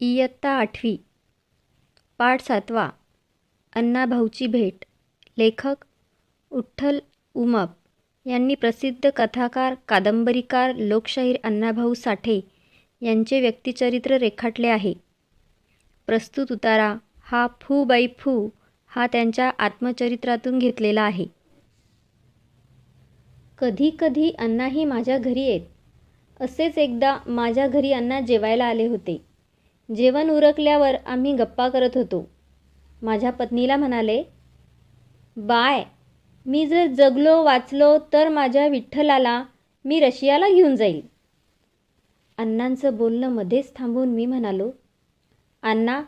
इयत्ता आठवी. पाठ सातवा. अण्णाभाऊची भेट. लेखक उठ्ठल उमप. यांनी प्रसिद्ध कथाकार कादंबरीकार लोकशाहीर अण्णाभाऊ साठे यांचे व्यक्तिचरित्र रेखाटले आहे. प्रस्तुत उतारा हा फू बाई फू हा त्यांच्या आत्मचरित्रातून घेतलेला आहे. कधी कधी अण्णाही माझ्या घरी येत. असेच एकदा माझ्या घरी अण्णा जेवायला आले होते. जेवण उरकल्यावर आम्ही गप्पा करत होतो. माझ्या पत्नीला म्हणाले बाय मी जर जगलो वाचलो तर माझ्या विठ्ठलाला मी रशियाला घेऊन जाईल. अण्णांचं बोलणं मध्येच थांबून मी म्हणालो अण्णा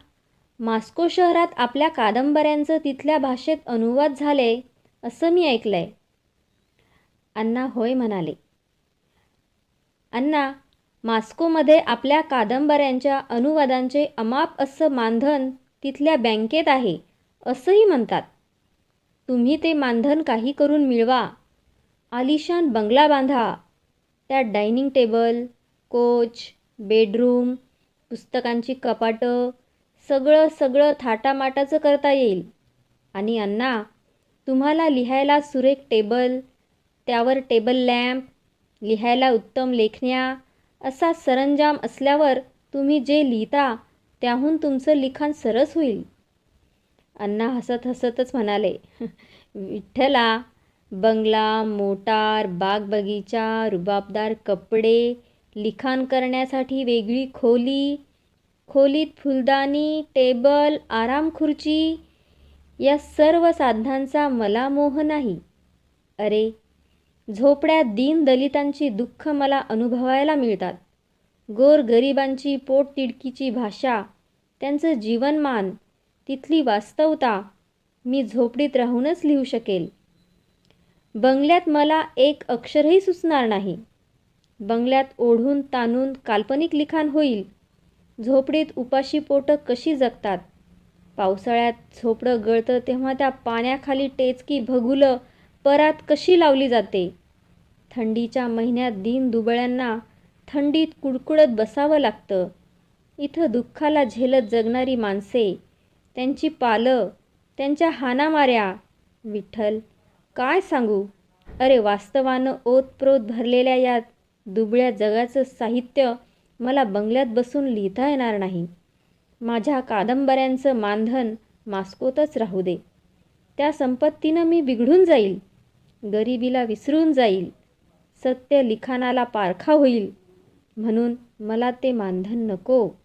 मॉस्को शहरात आपल्या कादंबऱ्यांचं तिथल्या भाषेत अनुवाद झाले असं मी ऐकलं आहे अण्णा होय म्हणाले अण्णा मास्कोमध्ये आपल्या कादंबऱ्यांच्या अनुवादांचे अमाप असं मानधन तिथल्या बँकेत आहे असंही म्हणतात. तुम्ही ते मानधन काही करून मिळवा. आलिशान बंगला बांधा. त्यात डायनिंग टेबल कोच बेडरूम पुस्तकांची कपाटं सगळं सगळं थाटामाटाचं करता येईल. आणि अण्णा तुम्हाला लिहायला सुरेख टेबल त्यावर टेबल लॅम्प लिहायला उत्तम लेखण्या असा सरंजाम असल्यावर तुम्ही जे लिहिता त्याहून तुमचं लिखाण सरस होईल. अण्णा हसत हसतच म्हणाले विठ्ठला बंगला मोटार बाग बगीचा रुबाबदार कपडे लिखाण करण्यासाठी वेगळी खोली खोलीत फुलदाणी टेबल आराम खुर्ची या सर्व साधनांचा मला मोह नाही. अरे झोपड्यात दीन दलितांची दुःख मला अनुभवायला मिळतात. गोर गरिबांची पोटतिडकीची भाषा त्यांचं जीवनमान तिथली वास्तवता मी झोपडीत राहूनच लिहू शकेल. बंगल्यात मला एक अक्षरही सुचणार नाही. बंगल्यात ओढून ताणून काल्पनिक लिखाण होईल. झोपडीत उपाशी पोटं कशी जगतात? पावसाळ्यात झोपडं गळतं तेव्हा त्या पाण्याखाली टेचकी भगुलं परात कशी लावली जाते? थंडीच्या महिन्यात दिन दुबळ्यांना थंडीत कुडकुडत बसावं लागतं. इथं दुःखाला झेलत जगणारी माणसे त्यांची पालं त्यांच्या हानामाऱ्या विठ्ठल काय सांगू? अरे वास्तवानं ओतप्रोत भरलेल्या या दुबळ्या जगाचं साहित्य मला बंगल्यात बसून लिहिता येणार नाही. माझ्या कादंबऱ्यांचं मानधन मास्कोतच राहू दे. त्या संपत्तीनं मी बिघडून जाईल. गरिबीला विसरून जाईल. सत्य लिखाणाला पारखा होईल. म्हणून मला ते मानधन नको.